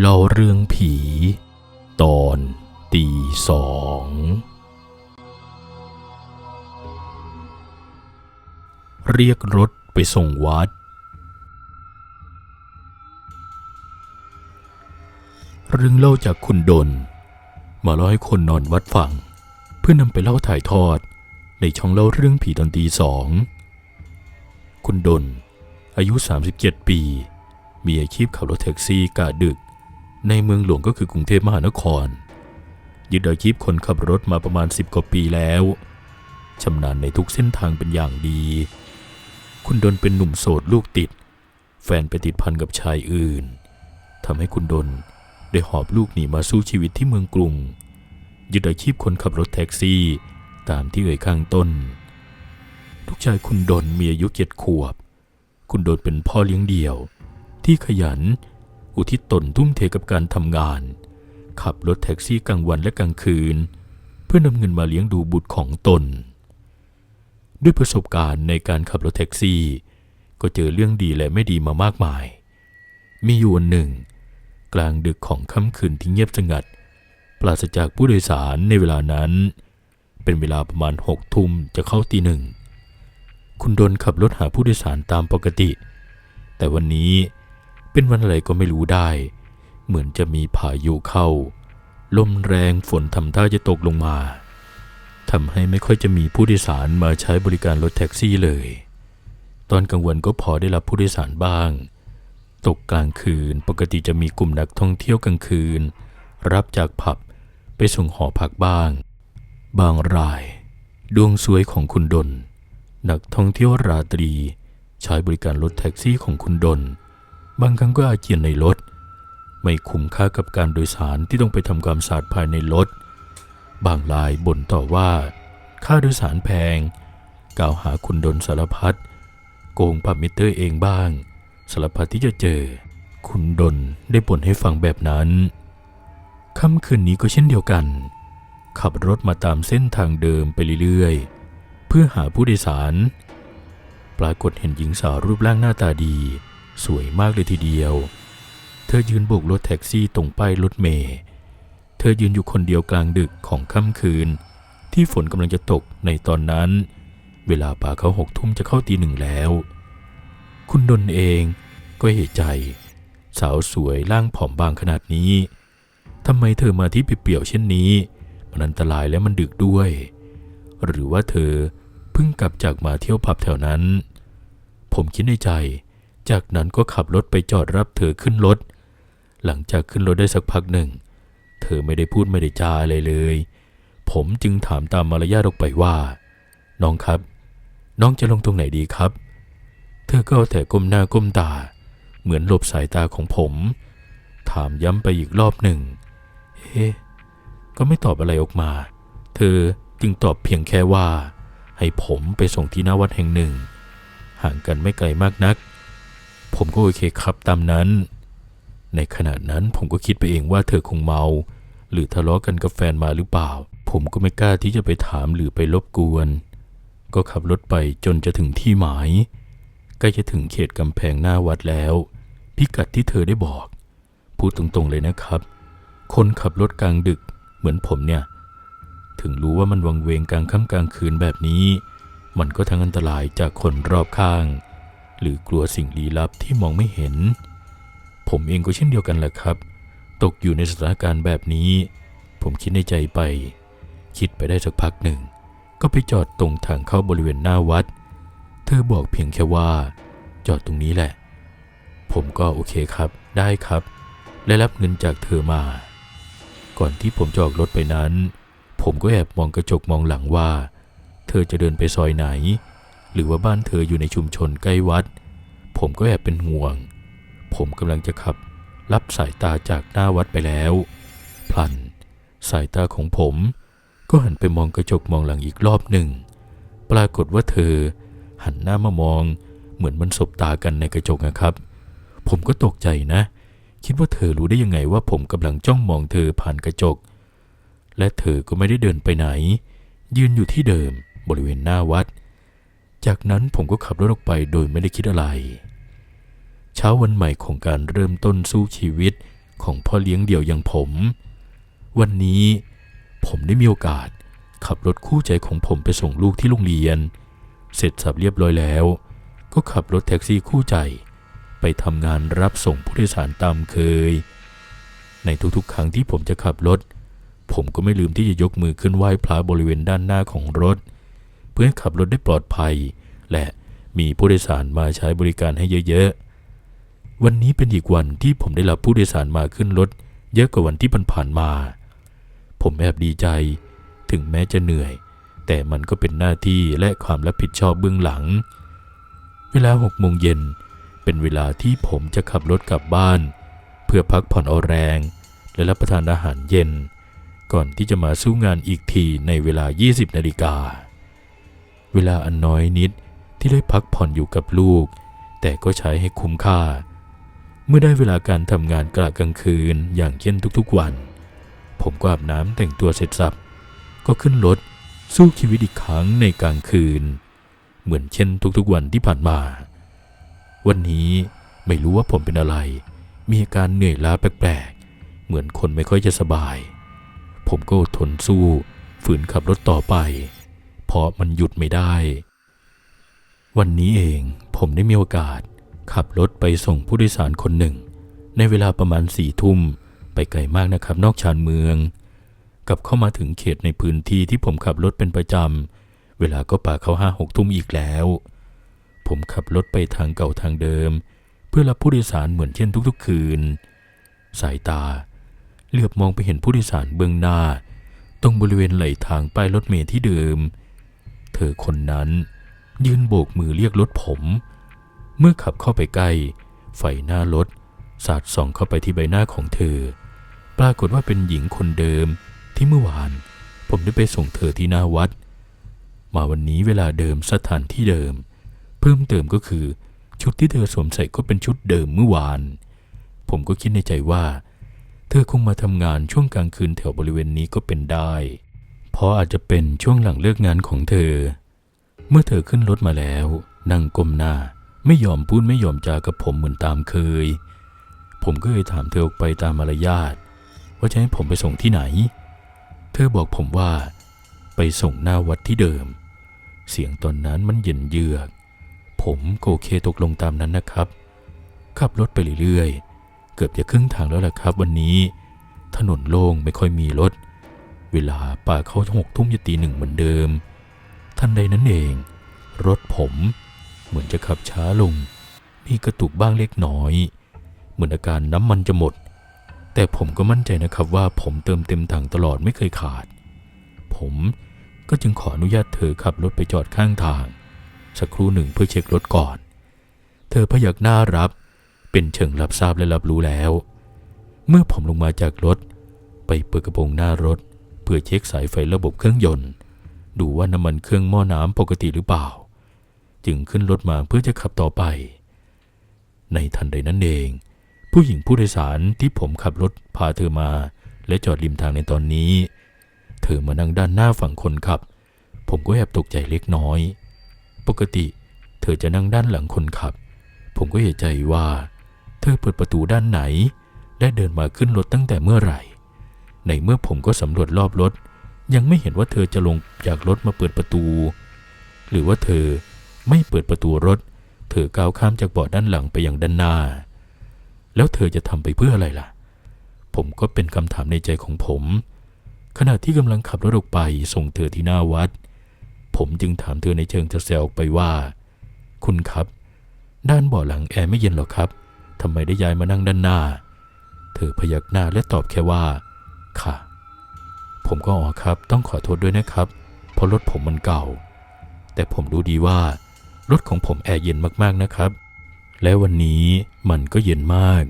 เล่าเรื่องผี ตอนตีสอง เรียกรถไปส่งวัด เรื่องเล่าจากคุณดน มาเล่าให้คนนอนวัดฟัง เพื่อนำไปเล่าถ่ายทอด ในช่องเล่าเรื่องผีตอนตีสอง คุณดน อายุ 37 ปี มีอาชีพขับรถแท็กซี่กะดึก ในเมืองหลวงก็คือกรุงเทพมหานคร ยึดอาชีพคนขับรถมาประมาณ 10 กว่าปีแล้วชำนาญในทุกเส้นทางเป็นอย่างดี คุณดนเป็นหนุ่มโสดลูกติด แฟนไปติดพันกับชายอื่นทำให้คุณดนได้หอบลูกหนีมาสู้ชีวิตที่เมืองกรุง ยึดอาชีพคนขับรถแท็กซี่ตามที่เอ่ยข้างต้น ลูกชายคุณดนมีอายุเจ็ดขวบ คุณดนเป็นพ่อเลี้ยงเดี่ยว ที่ขยัน อุทิศตนทุ่มเทกับการทำงาน ขับรถแท็กซี่กลางวันและกลางคืน เพื่อนำเงินมาเลี้ยงดูบุตรของตน ด้วยประสบการณ์ในการขับรถแท็กซี่ ก็เจอเรื่องดีและไม่ดีมามากมาย มีอยู่วันหนึ่ง กลางดึกของค่ำคืนที่เงียบสงัด ปราศจากผู้โดยสารในเวลานั้น เป็นเวลาประมาณหกทุ่มจะเข้าตีหนึ่งคุณดนขับรถหาผู้โดยสารตามปกติ แต่วันนี้ เป็นวันอะไรก็ไม่รู้ได้ เหมือนจะมีพายุเข้า ลมแรงฝนทำท่าจะตกลงมาทำให้ไม่ค่อยจะมีผู้โดยสารมาใช้บริการรถแท็กซี่เลย ตอนกลางวันก็พอได้รับผู้โดยสารบ้าง ตกกลางคืนปกติจะมีกลุ่มนักท่องเที่ยวกลางคืน รับจากผับไปส่งหอพักบ้าง บางราย ดวงสวยของคุณดน นักท่องเที่ยวราตรี ใช้บริการรถแท็กซี่ของคุณดน บางครั้งก็อาเจียนในรถ ไม่คุ้มค่ากับการโดยสารที่ต้องไปทำความสะอาดภายในรถ บางรายบ่นต่อว่า ค่าโดยสารแพง กล่าวหาคุณดนสารพัดโกงปับมิเตอร์เองบ้าง สารพัดที่จะเจอ คุณดนได้บ่นให้ฟังแบบนั้นค่ำคืนนี้ก็เช่นเดียวกัน ขับรถมาตามเส้นทางเดิมไปเรื่อยๆ เพื่อหาผู้โดยสาร ปรากฏเห็นหญิงสาวรูปร่างหน้าตาดี สวยมากเลยทีเดียว เธอยืนโบกรถแท็กซี่ตรงป้ายรถเมล์เธอยืนอยู่คนเดียวกลางดึกของค่ำคืน ที่ฝนกำลังจะตกในตอนนั้น เวลาป่าเขาหกทุ่มจะเข้าตีหนึ่งแล้ว คุณดนเองก็เหตุใจ สาวสวยร่างผอมบางขนาดนี้ทำไมเธอมาที่เปลี่ยวเช่นนี้ มันอันตรายและมันดึกด้วย หรือว่าเธอเพิ่งกลับจากมาเที่ยวผับแถวนั้น ผมคิดในใจ จากนั้นก็ขับรถไปจอดรับเธอขึ้นรถ หลังจากขึ้นรถได้สักพักหนึ่ง เธอไม่ได้พูดไม่ได้จาอะไรเลย ผมจึงถามตามมารยาทออกไปว่า น้องครับ น้องจะลงตรงไหนดีครับ เธอก็แต่ก้มหน้าก้มตา เหมือนหลบสายตาของผม ถามย้ำไปอีกรอบหนึ่ง เฮ้ก็ไม่ตอบอะไรออกมา เธอจึงตอบเพียงแค่ว่า ให้ผมไปส่งที่หน้าวัดแห่งหนึ่ง ห่างกันไม่ไกลมากนัก ผมก็โอเคครับตามนั้น ในขณะนั้นผมก็คิดไปเองว่าเธอคงเมา หรือทะเลาะกันกับแฟนมาหรือเปล่า ผมก็ไม่กล้าที่จะไปถามหรือไปรบกวน ก็ขับรถไปจนจะถึงที่หมายใกล้จะถึงเขตกำแพงหน้าวัดแล้ว พิกัดที่เธอได้บอก พูดตรงๆเลยนะครับ คนขับรถกลางดึกเหมือนผมเนี่ย ถึงรู้ว่ามันวังเวงกลางค่ำกลางคืนแบบนี้ มันก็ทั้งอันตรายจากคนรอบข้าง หรือกลัวสิ่งลี้ลับที่มองไม่เห็น ผมเองก็เช่นเดียวกันแหละครับ ตกอยู่ในสถานการณ์แบบนี้ ผมคิดในใจไป คิดไปได้สักพักหนึ่ง ก็ไปจอดตรงทางเข้าบริเวณหน้าวัด เธอบอกเพียงแค่ว่า จอดตรงนี้แหละ ผมก็โอเคครับ ได้ครับ และรับเงินจากเธอมา ก่อนที่ผมจะออกรถไปนั้น ผมก็แอบมองกระจกมองหลังว่า เธอจะเดินไปซอยไหน หรือว่าบ้านเธออยู่ในชุมชนใกล้วัด ผมก็แอบเป็นห่วง ผมกำลังจะขับ รับสายตาจากหน้าวัดไปแล้ว พลัน สายตาของผม ก็หันไปมองกระจกมองหลังอีกรอบหนึ่ง ปรากฏว่าเธอ หันหน้ามามอง เหมือนมันสบตากันในกระจกนะครับ ผมก็ตกใจนะ คิดว่าเธอรู้ได้ยังไงว่าผมกำลังจ้องมองเธอผ่านกระจก และเธอก็ไม่ได้เดินไปไหน ยืนอยู่ที่เดิมบริเวณหน้าวัด จากนั้นผมก็ขับรถออกไปโดยไม่ได้คิดอะไร เช้าวันใหม่ของการเริ่มต้นสู้ชีวิตของพ่อเลี้ยงเดี่ยวอย่างผม วันนี้ผมได้มีโอกาสขับรถคู่ใจของผมไปส่งลูกที่โรงเรียน เสร็จสับเรียบร้อยแล้ว ก็ขับรถแท็กซี่คู่ใจ ไปทำงานรับส่งผู้โดยสารตามเคย ในทุกๆ ครั้งที่ผมจะขับรถ ผมก็ไม่ลืมที่จะยกมือขึ้นไหว้พระบริเวณด้านหน้าของรถเเพื่อขับรถได้ปลอดภัย และมีผู้โดยสารมาใช้บริการให้เยอะๆ วันนี้เป็นอีกวันที่ผมได้รับผู้โดยสารมาขึ้นรถ เยอะกว่าวันที่ผ่านๆมา ผมแอบดีใจ ถึงแม้จะเหนื่อย แต่มันก็เป็นหน้าที่และความรับผิดชอบเบื้องหลัง เวลาหกโมงเย็นเป็นเวลาที่ผมจะขับรถกลับบ้าน เพื่อพักผ่อนเอาแรง และรับประทานอาหารเย็น ก่อนที่จะมาสู้งานอีกทีในเวลา 20นาฬิกา เวลาอันน้อยนิดที่ได้พักผ่อนอยู่กับลูก แต่ก็ใช้ให้คุ้มค่า เมื่อได้เวลาการทำงานกะกลางคืนอย่างเช่นทุกๆวัน ผมก็อาบน้ำแต่งตัวเสร็จสับ ก็ขึ้นรถสู้ชีวิตอีกครั้งในกลางคืน เหมือนเช่นทุกๆวันที่ผ่านมา วันนี้ไม่รู้ว่าผมเป็นอะไร มีอาการเหนื่อยล้าแปลกๆ เหมือนคนไม่ค่อยจะสบาย ผมก็ทนสู้ฝืนขับรถต่อไป เพราะมันหยุดไม่ได้ วันนี้เองผมได้มีโอกาสขับรถไปส่งผู้โดยสารคนหนึ่ง ในเวลาประมาณสี่ทุ่มไปไกลมากนะครับ นอกชานเมืองกลับเข้ามาถึงเขตในพื้นที่ที่ผมขับรถเป็นประจำ เวลาก็ป่าเข้าห้าหกทุ่มอีกแล้ว ผมขับรถไปทางเก่าทางเดิม เพื่อรับผู้โดยสารเหมือนเช่นทุกๆ คืน สายตา เหลือบมองไปเห็นผู้โดยสารเบื้องหน้า ตรงบริเวณไหลทางป้ายรถเมล์ที่เดิม เธอคนนั้น ยืนโบกมือเรียกรถผม เมื่อขับเข้าไปใกล้ ไฟหน้ารถสาดส่องเข้าไปที่ใบหน้าของเธอ ปรากฏว่าเป็นหญิงคนเดิมที่เมื่อวาน ผมได้ไปส่งเธอที่หน้าวัด มาวันนี้เวลาเดิมสถานที่เดิม เพิ่มเติมก็คือ ชุดที่เธอสวมใส่ก็เป็นชุดเดิมเมื่อวาน ผมก็คิดในใจว่า เธอคงมาทำงานช่วงกลางคืนแถวบริเวณนี้ก็เป็นได้ เพราะอาจจะเป็นช่วงหลังเลิกงานของเธอ เมื่อเธอขึ้นรถมาแล้วนั่งก้มหน้าไม่ยอมพูดไม่ยอมจากับผมเหมือนตามเคย ผมก็เลยถามเธอออกไปตามมารยาทว่าจะให้ผมไปส่งที่ไหน เธอบอกผมว่า ไปส่งหน้าวัดที่เดิม เสียงตอนนั้นมันเย็นเยือก ผมโอเคตกลงตามนั้นนะครับ ขับรถไปเรื่อยๆ เกือบจะครึ่งทางแล้วล่ะครับ วันนี้ ถนนโล่งไม่ค่อยมีรถ เวลาป่าเขาหกทุ่มจะตีหนึ่งเหมือนเดิม ทันใดนั้นเอง รถผม เหมือนจะขับช้าลง มีกระตุกบ้างเล็กน้อย เหมือนอาการน้ำมันจะหมด แต่ผมก็มั่นใจนะครับว่าผมเติมเต็มถังตลอดไม่เคยขาด ผมก็จึงขออนุญาตเธอขับรถไปจอดข้างทาง สักครู่หนึ่งเพื่อเช็ครถก่อน เธอพยักหน้ารับ เป็นเชิงรับทราบและรับรู้แล้ว เมื่อผมลงมาจากรถ ไปเปิดกระโปรงหน้ารถ เพื่อเช็คสายไฟระบบเครื่องยนต์ ดูว่าน้ำมันเครื่องหม้อน้ำปกติหรือเปล่า จึงขึ้นรถมาเพื่อจะขับต่อไป ในทันใดนั้นเอง ผู้หญิงผู้โดยสารที่ผมขับรถพาเธอมา และจอดริมทางในตอนนี้ เธอมานั่งด้านหน้าฝั่งคนขับ ผมก็แอบตกใจเล็กน้อย ปกติเธอจะนั่งด้านหลังคนขับ ผมก็เอะใจว่า เธอเปิดประตูด้านไหนได้เดินมาขึ้นรถตั้งแต่เมื่อไหร่ ในเมื่อผมก็สำรวจรอบรถ ยังไม่เห็นว่าเธอจะลงจากรถมาเปิดประตู หรือว่าเธอไม่เปิดประตูรถ เธอก้าวข้ามจากเบาะด้านหลังไปยังด้านหน้า แล้วเธอจะทำไปเพื่ออะไรล่ะ ผมก็เป็นคำถามในใจของผม ขณะที่กำลังขับรถออกไปส่งเธอที่หน้าวัด ผมจึงถามเธอในเชิงจะแซวออกไปว่า คุณครับ ด้านเบาะหลังแอร์ไม่เย็นหรอครับทำไมได้ย้ายมานั่งด้านหน้า เธอพยักหน้าและตอบแค่ว่า ค่ะ ผมก็อ๋อครับ ต้องขอโทษด้วยนะครับ เพราะรถผมมันเก่า แต่ผมรู้ดีว่า รถของผมแอร์เย็นมากๆนะครับ และวันนี้มันก็เย็นมาก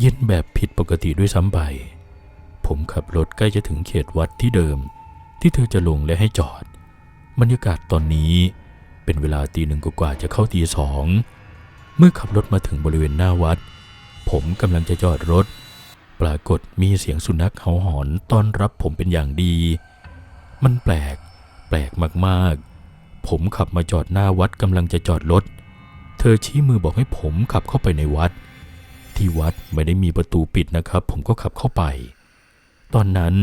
เย็นแบบผิดปกติด้วยซ้ำไป ผมขับรถใกล้จะถึงเขตวัดที่เดิม ที่เธอจะลงและให้จอด บรรยากาศตอนนี้เป็นเวลาตีหนึ่งกว่าจะเข้าตีสอง เมื่อขับรถมาถึงบริเวณหน้าวัด ผมกำลังจะจอดรถ ปรากฏมีเสียงสุนัขเห่าหอนต้อนรับผมเป็นอย่างดี มันแปลก แปลกมากๆ ผมขับมาจอดหน้าวัดกำลังจะจอดรถ เธอชี้มือบอกให้ผมขับเข้าไปในวัด ที่วัดไม่ได้มีประตูปิดนะครับ ผมก็ขับเข้าไป ตอนนั้น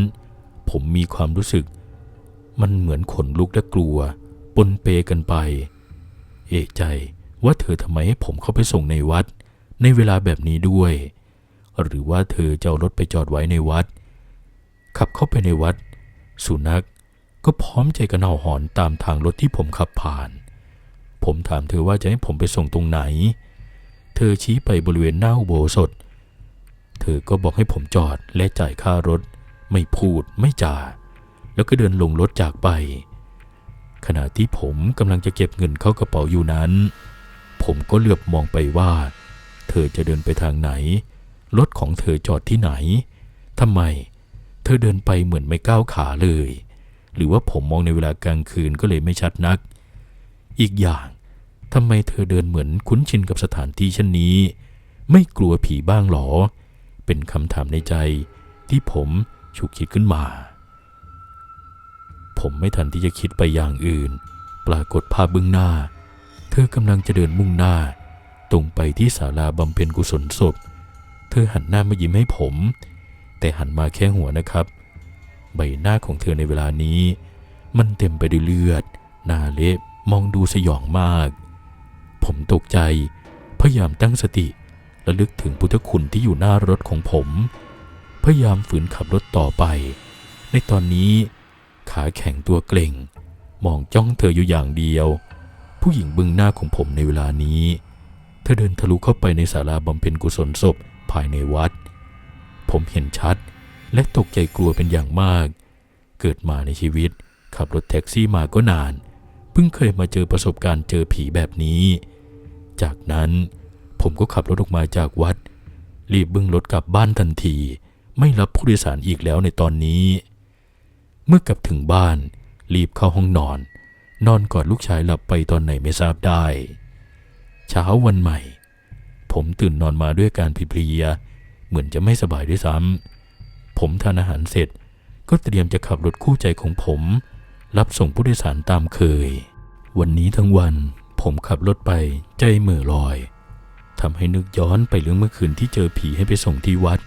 ผมมีความรู้สึก มันเหมือนขนลุกและกลัว ปนเปกันไป เอะใจว่าเธอทำไมให้ผมเข้าไปส่งในวัด ในเวลาแบบนี้ด้วย หรือว่าเธอจะเอารถไปจอดไว้ในวัด ขับเข้าไปในวัด สุนัขก็พร้อมใจกันเห่าหอนตามทางรถที่ผมขับผ่าน ผมถามเธอว่าจะให้ผมไปส่งตรงไหน เธอชี้ไปบริเวณหน้าอุโบสถ เธอก็บอกให้ผมจอดและจ่ายค่ารถ ไม่พูดไม่จาแล้วก็เดินลงรถจากไป ขณะที่ผมกำลังจะเก็บเงินเข้ากระเป๋าอยู่นั้น ผมก็เหลือบมองไปว่า เธอจะเดินไปทางไหน รถของเธอจอดที่ไหนทำไม เธอเดินไปเหมือนไม่ก้าวขาเลย หรือว่าผมมองในเวลากลางคืนก็เลยไม่ชัดนัก อีกอย่างทำไมเธอเดินเหมือนคุ้นชินกับสถานที่เช่นนี้ ไม่กลัวผีบ้างหรอ เป็นคำถามในใจที่ผมฉุกคิดขึ้นมา ผมไม่ทันที่จะคิดไปอย่างอื่น ปรากฏภาพเบื้องหน้า เธอกำลังจะเดินมุ่งหน้า ตรงไปที่ศาลาบำเพ็ญกุศลศพ เธอหันหน้ามายิ้มให้ผม แต่หันมาแค่หัวนะครับ ใบหน้าของเธอในเวลานี้ มันเต็มไปด้วยเลือด หน้าเละมองดูสยองมาก ผมตกใจ พยายามตั้งสติและลึกถึงพุทธคุณที่อยู่หน้ารถของผม พยายามฝืนขับรถต่อไป ในตอนนี้ ขาแข็งตัวเกร็ง มองจ้องเธออยู่อย่างเดียว ผู้หญิงบึงหน้าของผมในเวลานี้ เธอเดินทะลุเข้าไปในศาลาบำเพ็ญกุศลศพ ภายในวัด ผมเห็นชัดและตกใจกลัวเป็นอย่างมาก เกิดมาในชีวิต ขับรถแท็กซี่มาก็นาน เพิ่งเคยมาเจอประสบการณ์เจอผีแบบนี้ จากนั้นผมก็ขับรถออกมาจากวัด รีบบึ้งรถกลับบ้านทันที ไม่รับผู้โดยสารอีกแล้วในตอนนี้ เมื่อกลับถึงบ้าน รีบเข้าห้องนอน นอนกอดลูกชายหลับไปตอนไหนไม่ทราบได้ เช้าวันใหม่ ผมตื่นนอนมาด้วยการเพลีย เหมือนจะไม่สบายด้วยซ้ำ ผมทานอาหารเสร็จ ก็เตรียมจะขับรถคู่ใจของผม รับส่งผู้โดยสารตามเคย วันนี้ทั้งวันผมขับรถไปใจเหม่อลอยทำให้นึกย้อนไปเรื่องเมื่อคืนที่เจอผีให้ไปส่งที่วัด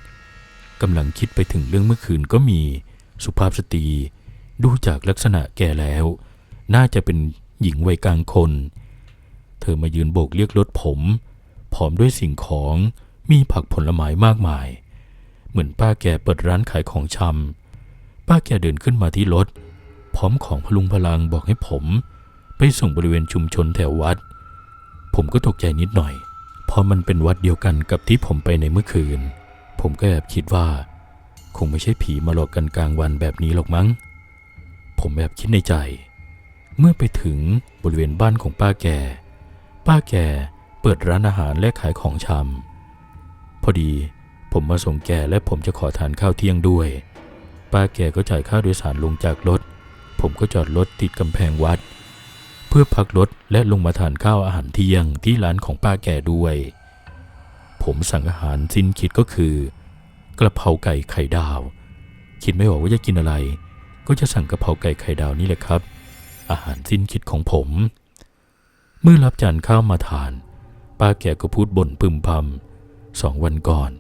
กำลังคิดไปถึงเรื่องเมื่อคืนก็มีสุภาพสตรี ดูจากลักษณะแก่แล้ว น่าจะเป็นหญิงวัยกลางคน เธอมายืนโบกเรียกรถผม พร้อมด้วยสิ่งของมีผักผลไม้มากมาย เหมือนป้าแกเปิดร้านขายของชำป้าแกเดินขึ้นมาที่รถ พร้อมของพลุงพลังบอกให้ผม ไปส่งบริเวณชุมชนแถววัด ผมก็ตกใจนิดหน่อย เพราะมันเป็นวัดเดียวกันกับที่ผมไปในเมื่อคืน ผมก็แอบคิดว่า คงไม่ใช่ผีมาหลอกกันกลางวันแบบนี้หรอกมั้ง ผมแอบคิดในใจ เมื่อไปถึงบริเวณบ้านของป้าแก ป้าแก เปิดร้านอาหารและขายของชำพอดีผมมาส่งแกและผมจะขอทานข้าวเที่ยงด้วย ป้าแกก็จ่ายค่าโดยสารลงจากรถ ผมก็จอดรถติดกำแพงวัด เพื่อพักรถและลงมาทานข้าวอาหารเที่ยงที่ร้านของป้าแกด้วย ผมสั่งอาหารสิ้นคิดก็คือกระเพราไก่ไข่ดาว คิดไม่ออกว่าจะกินอะไร ก็จะสั่งกระเพราไก่ไข่ดาวนี่แหละครับ อาหารสิ้นคิดของผม เมื่อรับจานข้าวมาทาน ป้าแกก็พูดบ่นพึมพำสองวันก่อน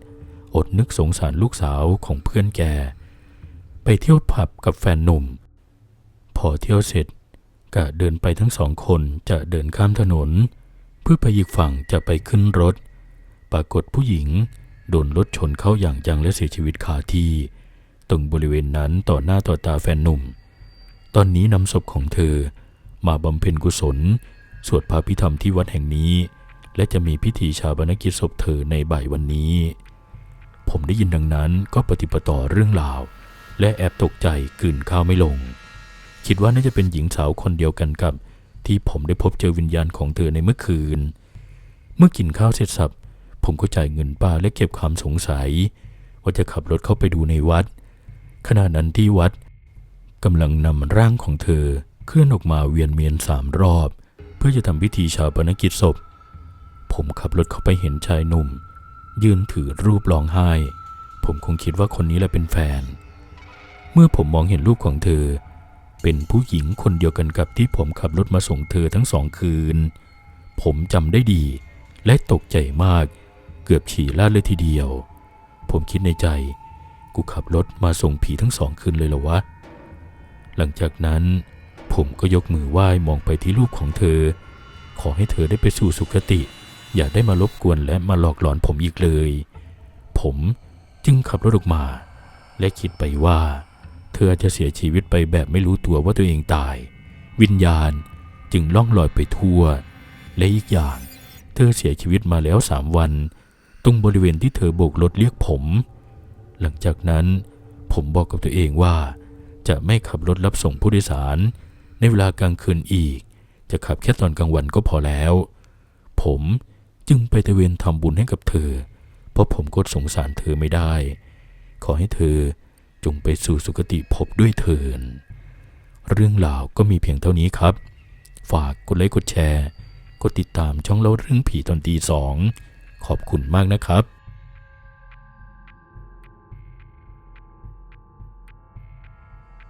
อดนึกสงสารลูกสาวของเพื่อนแก ไปเที่ยวผับกับแฟนหนุ่ม พอเที่ยวเสร็จกะเดินไปทั้งสองคนจะเดินข้ามถนน เพื่อไปอีกฝั่งจะไปขึ้นรถ ปรากฏผู้หญิง โดนรถชนเข้าอย่างจังและเสียชีวิตคาที่ตรงบริเวณนั้นต่อหน้าต่อตาแฟนหนุ่ม ตอนนี้นำศพของเธอมาบำเพ็ญกุศล สวดพระพิธรรมที่วัดแห่งนี้ และจะมีพิธีชาปนกิจศพเธอในบ่ายวันนี้ ผมได้ยินดังนั้นก็ปฏิปต่อเรื่องราว และแอบตกใจกลืนข้าวไม่ลง คิดว่าน่าจะเป็นหญิงสาวคนเดียวกันกับ ที่ผมได้พบเจอวิญญาณของเธอในเมื่อคืน เมื่อกินข้าวเสร็จสับผมก็จ่ายเงินป้าและเก็บความสงสัย ว่าจะขับรถเข้าไปดูในวัด ขณะนั้นที่วัดกำลังนำร่างของเธอเคลื่อนออกมาเวียนเมียนสามรอบ เพื่อจะทำพิธีชาปนกิจศพ ผมขับรถเข้าไปเห็นชายหนุ่ม ยืนถือรูปร้องไห้ ผมคงคิดว่าคนนี้แหละเป็นแฟน เมื่อผมมองเห็นรูปของเธอ เป็นผู้หญิงคนเดียวกันกับที่ผมขับรถมาส่งเธอทั้งสองคืน ผมจำได้ดี และตกใจมาก เกือบฉี่ลาดเลยทีเดียว ผมคิดในใจ กูขับรถมาส่งผีทั้งสองคืนเลยเหรอวะ หลังจากนั้น ผมก็ยกมือไหว้มองไปที่รูปของเธอ ขอให้เธอได้ไปสู่สุคติ อย่าได้มารบกวนและมาหลอกหลอนผมอีกเลย ผมจึงขับรถออกมา และคิดไปว่า เธออาจจะเสียชีวิตไปแบบไม่รู้ตัวว่าตัวเองตาย วิญญาณจึงล่องลอยไปทั่ว และอีกอย่าง เธอเสียชีวิตมาแล้วสามวัน ตรงบริเวณที่เธอโบกรถเรียกผม หลังจากนั้นผมบอกกับตัวเองว่า จะไม่ขับรถรับส่งผู้โดยสาร ในเวลากลางคืนอีก จะขับแค่ตอนกลางวันก็พอแล้ว ผม จึงไปตะเวนทำบุญให้กับเธอ เพราะผมกดสงสารเธอไม่ได้ ขอให้เธอจงไปสู่สุคติภพด้วยเถิน เรื่องราวก็มีเพียงเท่านี้ครับ ฝากกดไลค์กดแชร์ กดติดตามช่องเล่าเรื่องผีตอนตีสอง ขอบคุณมากนะครับ